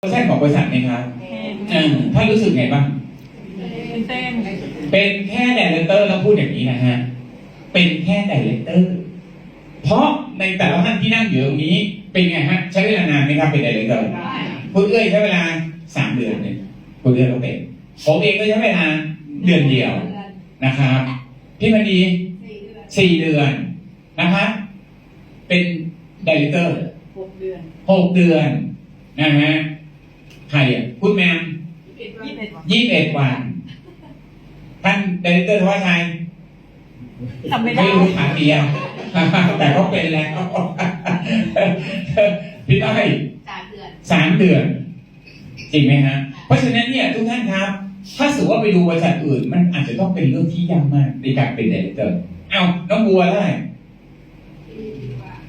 เปอร์เซ็นต์ของบริษัทไหมครับเออถ้านรู้สึกไงบ้างเป็นเต้นเป็นแค่ดีเลเตอร์แล้วพูดอย่างนี้นะฮะ เป็นแค่ดีเลเตอร์ เพราะในแต่ละท่านที่นั่งอยู่ตรงนี้ เป็นไงฮะ ใช้เวลานานไหมครับเป็นดีเลเตอร์คุณเอ้ยใช้เวลาสามเดือนเนี่ยคุณเอ้ยเราเป็นผมเองก็ใช้เวลาเดือนเดียวนะครับ พี่มันดีสี่เดือนนะครับเป็นดีเลเตอร์หกเดือนหกเดือนนะฮะ ใครอะคุณแมมยี่สิบเอ็ดวันยี่สิบเอ็ดวันท่านดีเลเตอร์ทว่าชัยทำไม่ได้ไม่รู้ถามเดียวแต่เขาเป็นแล้วพี่ต้อยสามเดือนสามเดือนจริงไหมฮะเพราะฉะนั้นเนี่ยทุกท่านครับ ถ้าสมมติว่าไปดูบริษัทอื่น มันอาจจะต้องเป็นเรื่องที่ยากมากในการเป็นดีเลเตอร์เอ้าน้องบัวได้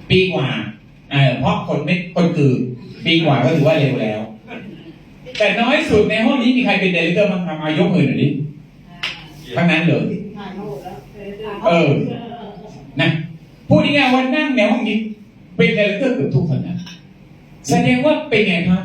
ปีกว่าเออเพราะคนไม่คนคือปีกว่าก็ถือว่าเร็วแล้ว แต่น้อยสุดในห้องนี้มีใครเป็นเดลิเตอร์บ้างครับเอายกมือหน่อยดิทั้งนั้นเลยถ่ายรูปแล้วเออ นะพูดง่ายๆว่านั่งในห้องนี้ เป็นเดลิเตอร์เกือบทุกคนนะแสดงว่าเป็นไงครับ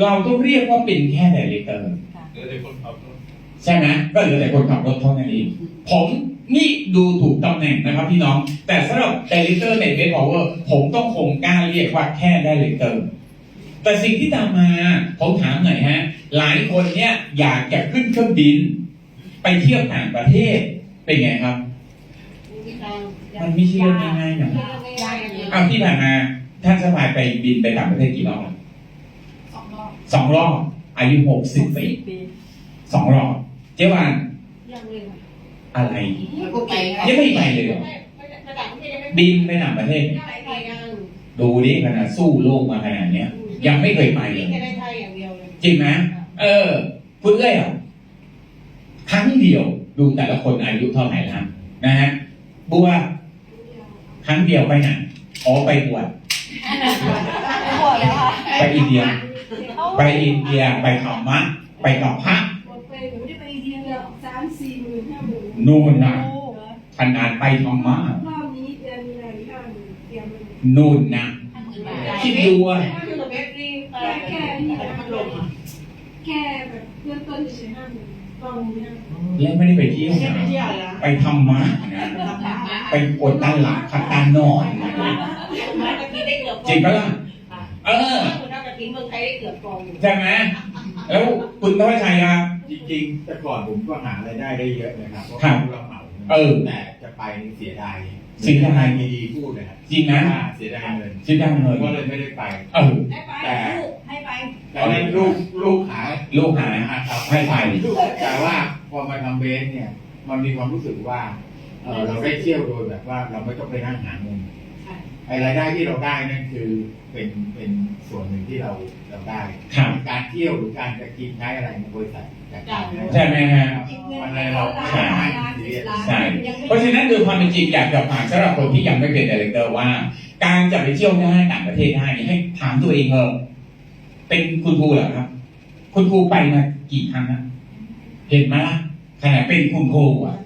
เราต้องเรียกว่าเป็นแค่เดลิเตอร์เดี๋ยวเดี๋ยวคนขับรถใช่ไหมก็เหลือแต่คนขับรถเท่านั้นเองผมนี่ดูถูกตำแหน่งนะครับพี่น้อง แต่สำหรับเดลิเตอร์ในเบสพาวเวอร์ผมต้องคงกล้าเรียกว่าแค่เดลิเตอร์ แต่สิ่งที่ตามมาผมถามหน่อยฮะ หลายคนเนี่ยอยากจะขึ้นเครื่องบิน ไปเที่ยวต่างประเทศเป็นไงครับ มันไม่ใช่เรื่องง่ายๆนะเอาที่ผ่านมาท่านสบายไปบินไปต่างประเทศกี่รอบแล้วสองรอบสองรอบอายุหกสิบปีปีสองรอบเจ๊วานยังเลยอะไรแล้วก็ไปยังไม่ไปเลยเหรอระดับประเทศยังไม่บินไปต่างประเทศไปไทยยังดูดิขนาดสู้โลกมาขนาดเนี้ย ยังไม่เคยไปเลยแค่ในไทยอย่างเดียวเลยจริงไหมเออ คุณเอ้ยอะครั้งเดียวดูแต่ละคนอายุเท่าไหร่แล้วนะฮะบัวครั้งเดียวไปไหนอ๋อไปบวชหมดแล้วค่ะไปอินเดีย ไปอินเดียไปธรรมะไปกับพระหมดไปหนูได้ไปอินเดียแล้วสามสี่หมื่นห้าหมื่นนู่นนะขนาดไปธรรมะรอบนี้เดือนมีนาคมห้าหมื่นเตรียมไว้นู่นนะห้าหมื่นบาทคิดดูอะถ้า แค่แบบเริ่มต้นเฉยๆห้าหมื่นรอบนี้ห้าหมื่นแล้วไม่ได้ไปเที่ยวนะไปธรรมะนะไปกดตันหลักขัดตันนอนนะมาตะกี้ได้เกือบจริงปะล่ะเออ คุณน่าจะทิ้งเมืองไทยได้เกือบกองอยู่ใช่ไหมแล้วคุณทวัชชัยครับ จริงๆแต่ก่อนผมก็หารายได้ได้เยอะนะครับเพราะครับผู้รับเหมาเออแต่จะไปนี่เสียดายเสียดาย มีดีพูดนะครับจริงนะว่าเสียดายเงินคิดได้เลยก็เลยไม่ได้ไป เออได้ไปลูก ให้ไปแต่ในลูกลูกหาลูกหาครับให้ไปแต่ว่าพอมาทำเบสเนี่ย มันมีความรู้สึกว่าเออเราได้เที่ยวโดยแบบว่าเราไม่ต้องไปนั่งหาเงินใช่ไอ้รายได้ที่เราได้นั่นคือเป็นเป็นส่วนหนึ่งที่เราเราได้ ครับ การเที่ยวหรือการจะกินใช้อะไรในบริษัทจัดการให้ใช่ไหมฮะมันเลยเราไม่ใช่ได้ซีเรียสใช่เพราะฉะนั้นโดยความเป็นจริงอยากจะฝากสำหรับคนที่ยังไม่เป็นดีเลเตอร์ว่า การจะไปเที่ยวได้ต่างประเทศได้นี่ให้ถามตัวเองเออ เป็นคุณครูเหรอครับ คุณครูไปมากี่ครั้งนะเห็นไหมล่ะขนาดเป็นคุณครูอะ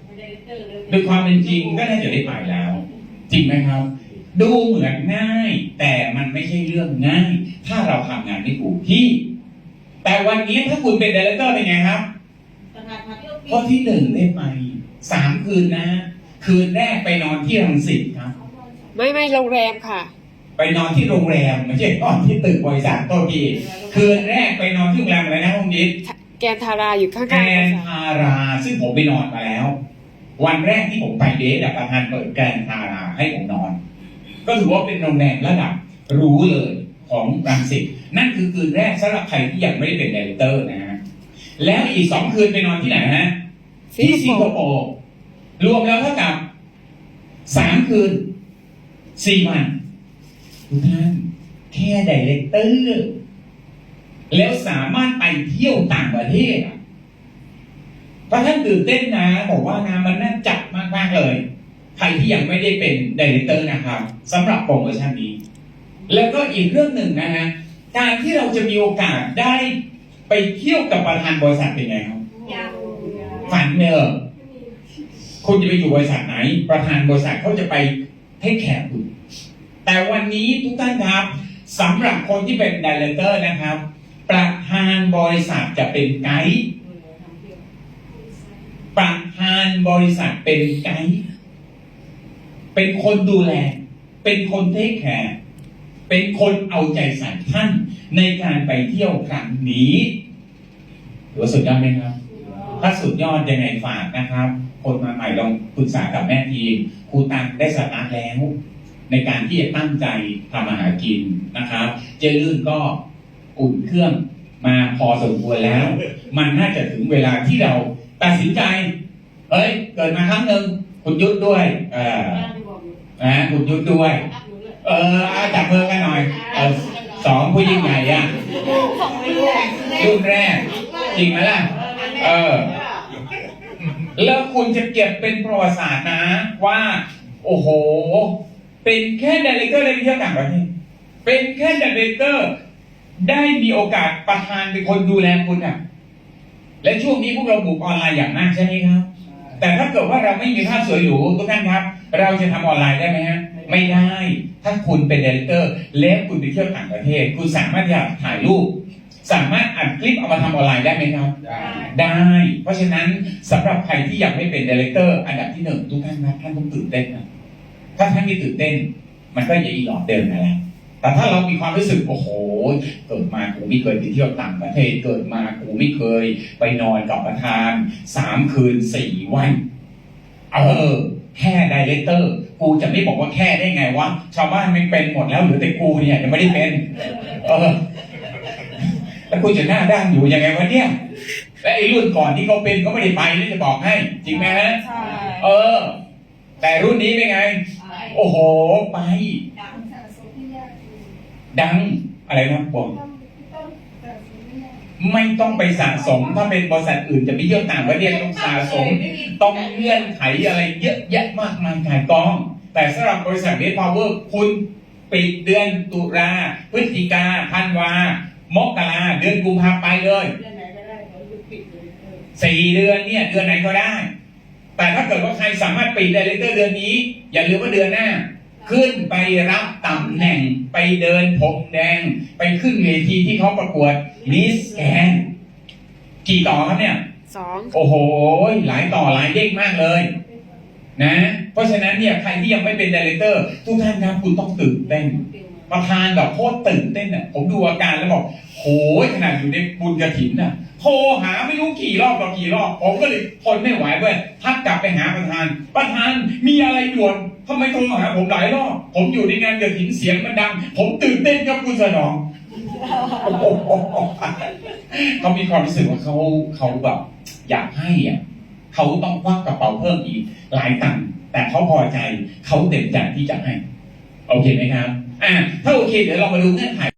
โดยความเป็นจริงก็น่าจะได้ไปแล้ว จริงไหมครับ ดูเหมือนง่าย แต่มันไม่ใช่เรื่องง่าย ถ้าเราทำงานไม่ถูกที่ แต่วันนี้ถ้าคุณเป็นดีเลเตอร์เป็นไงครับขนาดมาเที่ยวปีข้อที่หนึ่งได้ไปสามคืนนะ คืนแรกไปนอนที่รังสิตครับ ไม่ไม่โรงแรมค่ะ ไปนอนที่โรงแรมไม่ใช่นอนที่ตึกบริษัทโตัวทีคืนแรกไปนอนที่โรงแรมอะไรนะห้องนี้แกนทาราอยู่ข้างแกๆบรรินษัททาราซึ่งผมไปนอนมาแล้ว วันแรกที่ผมไปเดทอะประธานเปิดแกรนทาราให้ผมนอน ก็ถือว่าเป็นโรงแรมระดับรู้เลยของรังสิตนั่นคือคืนแรกสำหรับใครที่ยังไม่ได้เป็นดีเลเตอร์นะฮะแล้วอีกสองคืนไปนอนที่ไหนฮะที่สิงคโปร์รวมแล้วเท่ากับสามคืนสี่วัน ทุกท่านแค่ไดเรคเตอร์แล้วสามารถไปเที่ยวต่างประเทศอะถ้าท่านตื่นเต้นนะบอกว่างานมันน่าจัดมากๆเลย ใครที่ยังไม่ได้เป็นไดเรคเตอร์นะครับสำหรับโปรโมชั่นนี้ แล้วก็อีกเรื่องหนึ่งนะฮะการที่เราจะมีโอกาสได้ไปเที่ยวกับประธานบริษัทเป็นไงครับยังฝันเนอะคุณจะไปอยู่บริษัทไหน ประธานบริษัทเขาจะไปให้แขกคุณ แต่วันนี้ทุกท่านครับสำหรับคนที่เป็นดีเลเตอร์นะครับ ประธานบริษัทจะเป็นไกด์ประธานบริษัทเป็นไกด์เป็นคนดูแล เป็นคนเทคแคร์เป็นคนเอาใจใส่ท่านในการไปเที่ยวครั้งนี้ถือว่าสุดยอดไหมครับ ถ้าสุดยอดยังไงฝากนะครับ คนมาใหม่ลองปรึกษากับแม่ทีมครูตังได้สตาร์ทแล้ว ในการที่จะตั้งใจทำอาหารกินนะครับ เจลื่นก็อุ่นเครื่องมาพอสมควรแล้ว มันน่าจะถึงเวลาที่เราตัดสินใจ เอ้ย เกิดมาครั้งหนึ่งคุณยุทธด้วยเออนะคุณยุทธด้วย เออเอาจับมือกันหน่อยเออสองผู้ยิ่งใหญ่อะรุ่นแรก จริงไหมล่ะ เออ แล้วคุณจะเก็บเป็นประวัติศาสตร์นะว่า โอ้โห เป็นแค่ดีเลเตอร์ได้ไปเที่ยวต่างประเทศเป็นแค่ดีเลเตอร์ได้มีโอกาสประธานเป็นคนดูแลคุณอะ และช่วงนี้พวกเราบุกออนไลน์อย่างมากใช่ไหมครับ แต่ถ้าเกิดว่าเราไม่มีภาพสวยหรูทุกท่านครับ เราจะทำออนไลน์ได้ไหมฮะ ไม่ได้ ถ้าคุณเป็นดีเลเตอร์ แล้วคุณไปเที่ยวต่างประเทศ คุณสามารถที่จะถ่ายรูปสามารถอัดคลิปเอามาทำออนไลน์ได้ไหมครับ ได้ได้เพราะฉะนั้นสำหรับใครที่ยังไม่เป็นดีเลกเตอร์ อันดับที่หนึ่งทุกท่านนะท่านต้องตื่นเต้นนะ ถ้าท่านไม่ตื่นเต้น มันก็อย่าอีหลอดเดินนะแหละแต่ถ้าเรามีความรู้สึกโอ้โห เกิดมากูไม่เคยไปเที่ยวต่างประเทศเกิดมากูไม่เคย ไปนอนกับประธานสามคืนสี่วันเออแค่ดีเลกเตอร์ กูจะไม่บอกว่าแค่ได้ไงวะชาวบ้านไม่เป็นหมดแล้วเหรือแต่กูเนี่ยยังไม่ได้เป็น เออ แล้วคุณจะหน้าด้านอยู่ยังไงวะเนี่ยและไอ้รุ่นก่อนที่เขาเป็นก็ไม่ได้ไปนี่จะบอกให้ จริงไหมฮะใช่เออ แต่รุ่นนี้เป็นไง โอ้โห ไปสะสมที่ยากคือดังอะไรนะผม ต้องต้องสะสมที่ยากไม่ต้องไปสะสม ถ้าเป็นบริษัทอื่นจะไปเยี่ยมต่างประเทศต้องสะสม ต้องเงื่อนไขอะไรเยอะแยะมากมายกายกอง แต่สำหรับบริษัทเบสพาวเวอร์คุณปิดเดือนตุลาพฤศจิกาธันวามกราเดือนกุมภาไปเลยเรื่องไหนก็ได้ขาหยุดปิดเลย สี่เดือนเนี่ย เดือนไหนก็ได้ แต่ถ้าเกิดว่าใครสามารถปิดไดเรคเตอร์เดือนนี้ อย่าลืมว่าเดือนหน้า ขึ้นไปรับตำแหน่งไปเดินผมแดง ไปขึ้นเวทีที่เขาประกวดมิสแกนกี่ต่อครับเนี่ยสองโอ้โห หลายต่อหลายเด้งมากเลย นะ เพราะฉะนั้นเนี่ยใครที่ยังไม่เป็นดีเลกเตอร์ ทุกท่านครับคุณต้องตื่นเต้น ประธานแบบโคตรตื่นเต้นอะผมดูอาการแล้วบอกโหยขนาดอยู่ในบุญกระถินน่ะโทรหาไม่รู้กี่รอบต่อกี่รอบ ผมก็เลยทนไม่ไหวเว้ยทักกลับไปหาประธาน ประธานมีอะไรด่วนทำไมโทรมาหาผมหลายรอบผมอยู่ในงานกระถินเสียงมันดัง ผมตื่นเต้นครับคุณสนองเขามีความรู้สึกว่าเขาเขาแบบอยากให้อะเขาต้องควักกระเป๋าเพิ่มอีกหลายตังค์แต่เขาพอใจเขาเต็มใจที่จะให้ โอเคไหมครับ อ่าถ้าโอเคเดี๋ยวเรามาดูเงื่อนไข